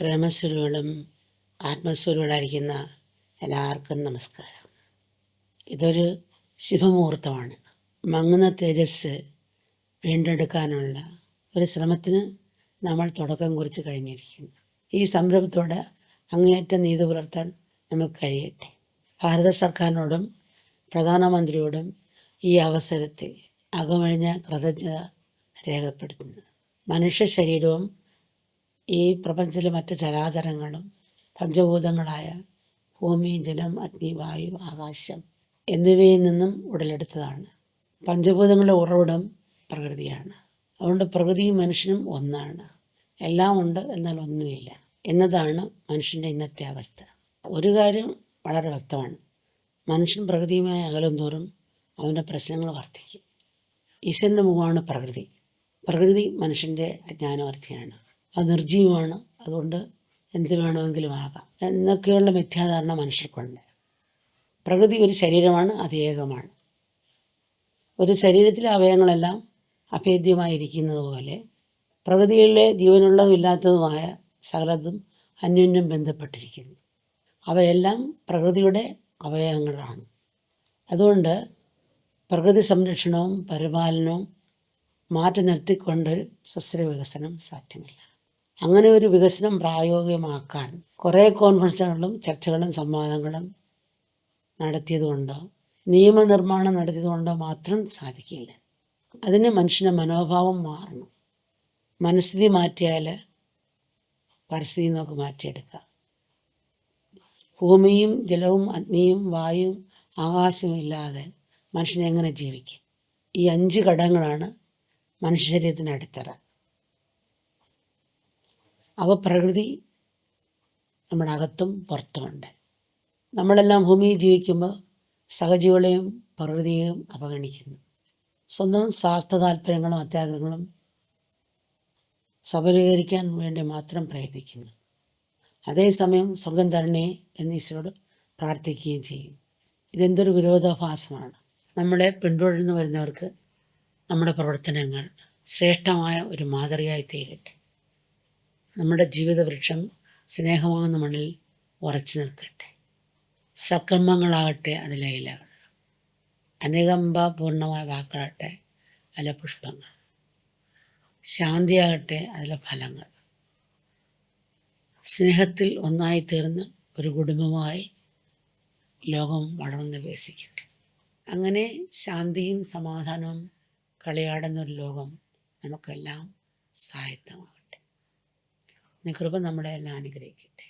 പ്രേമസ്വരൂകളും ആത്മസ്വരൂകളായിരിക്കുന്ന എല്ലാവർക്കും നമസ്കാരം. ഇതൊരു ശുഭമുഹൂർത്തമാണ്. മങ്ങുന്ന തേജസ് വീണ്ടെടുക്കാനുള്ള ഒരു ശ്രമത്തിന് നമ്മൾ തുടക്കം കുറിച്ച് കഴിഞ്ഞിരിക്കുന്നു. ഈ സംരംഭത്തോടെ അങ്ങേയറ്റം നീതി പുലർത്താൻ നമുക്ക് കഴിയട്ടെ. ഭാരത സർക്കാരിനോടും പ്രധാനമന്ത്രിയോടും ഈ അവസരത്തിൽ അകമഴിഞ്ഞ കൃതജ്ഞത രേഖപ്പെടുത്തുന്നു. മനുഷ്യ ശരീരവും ഈ പ്രപഞ്ചത്തിലെ മറ്റ് ചരാചരങ്ങളും പഞ്ചഭൂതങ്ങളായ ഭൂമി ജലം അഗ്നി വായു ആകാശം എന്നിവയിൽ നിന്നും ഉടലെടുത്തതാണ്. പഞ്ചഭൂതങ്ങളുടെ ഉറവിടം പ്രകൃതിയാണ്. അതുകൊണ്ട് പ്രകൃതിയും മനുഷ്യനും ഒന്നാണ്. എല്ലാം ഉണ്ട് എന്നാൽ ഒന്നുമില്ല. എന്നതാണ് മനുഷ്യന്റെ ഇന്നത്തെ അവസ്ഥ. ഒരു കാര്യം വളരെ വ്യക്തമാണ്. മനുഷ്യൻ പ്രകൃതിയുമായി അകലും തോറും അവന്റെ പ്രശ്നങ്ങൾ വർദ്ധിക്കും. ഈശ്വരന്റെ മുഖമാണ് പ്രകൃതി. പ്രകൃതി മനുഷ്യന്റെ അജ്ഞാനവർത്തിയാണ്. അത് നിർജീവമാണ് അതുകൊണ്ട് എന്ത് വേണമെങ്കിലും ആകാം. എന്നൊക്കെയുള്ള മിഥ്യാധാരണ മനുഷ്യർക്കുണ്ട്. പ്രകൃതി ഒരു ശരീരമാണ് അത് ഏകമാണ്. ഒരു ശരീരത്തിലെ അവയവങ്ങളെല്ലാം അഭേദ്യമായിരിക്കുന്നത് പോലെ പ്രകൃതിയിലെ ജീവനുള്ളതും ഇല്ലാത്തതുമായ സകലതും അന്യോന്യം ബന്ധപ്പെട്ടിരിക്കുന്നു. അവയെല്ലാം പ്രകൃതിയുടെ അവയവങ്ങളാണ്. അതുകൊണ്ട് പ്രകൃതി സംരക്ഷണവും പരിപാലനവും മാറ്റി നിർത്തിക്കൊണ്ട് സസ്യ വികസനം സാധ്യമല്ല. അങ്ങനെ ഒരു വികസനം പ്രായോഗികമാക്കാൻ കുറേ കോൺഫറൻസുകളും ചർച്ചകളും സംവാദങ്ങളും നടത്തിയതുകൊണ്ടോ നിയമനിർമ്മാണം നടത്തിയതുകൊണ്ടോ മാത്രം സാധിക്കില്ല. അതിന് മനുഷ്യന്റെ മനോഭാവം മാറണം. മനസ്ഥിതി മാറ്റിയാൽ പരിസ്ഥിതി നമുക്ക് മാറ്റിയെടുക്കാം. ഭൂമിയും ജലവും അഗ്നിയും വായുവും ആകാശവും ഇല്ലാതെ മനുഷ്യനെങ്ങനെ ജീവിക്കും? ഈ അഞ്ച് ഘടകങ്ങളാണ് മനുഷ്യ ശരീരത്തിന് അടിത്തറ അവ പ്രകൃതി നമ്മുടെ അകത്തും പുറത്തുമുണ്ട്. നമ്മളെല്ലാം ഭൂമിയിൽ ജീവിക്കുമ്പോൾ സഹജീവികളെയും പ്രകൃതിയെയും അവഗണിക്കുന്നു. സ്വന്തം സ്വാർത്ഥ താല്പര്യങ്ങളും അത്യാഗ്രഹങ്ങളും സബലീകരിക്കാൻ വേണ്ടി മാത്രം പ്രയത്നിക്കുന്നു. അതേസമയം സ്വർഗം തരണേ എന്ന് ഈശ്വരോട് പ്രാർത്ഥിക്കുകയും ചെയ്യും. ഇതെന്തൊരു വിരോധാഭാസമാണ്. നമ്മളെ പിന്തുടർന്ന് വരുന്നവർക്ക് നമ്മുടെ പ്രവർത്തനങ്ങൾ ശ്രേഷ്ഠമായ ഒരു മാതൃകയായി തീരട്ടെ. നമ്മുടെ ജീവിതവൃക്ഷം സ്നേഹമാകുന്ന മണ്ണിൽ ഉറച്ചു നിൽക്കട്ടെ. സക്രമങ്ങളാകട്ടെ അതിലെ ഇലകൾ അനുകമ്പാപൂർണമായ വാക്കാകട്ടെ അതിലെ പുഷ്പങ്ങൾ. ശാന്തിയാകട്ടെ അതിലെ ഫലങ്ങൾ. സ്നേഹത്തിൽ ഒന്നായി തീർന്ന് ഒരു കുടുംബമായി ലോകം വളർന്ന് വികസിക്കട്ടെ. അങ്ങനെ ശാന്തിയും സമാധാനവും കളിയാടുന്ന ഒരു ലോകം നമുക്കെല്ലാം സായത്തമാകട്ടെ. കൃപ നമ്മളെ എല്ലാം അനുഗ്രഹിക്കട്ടെ.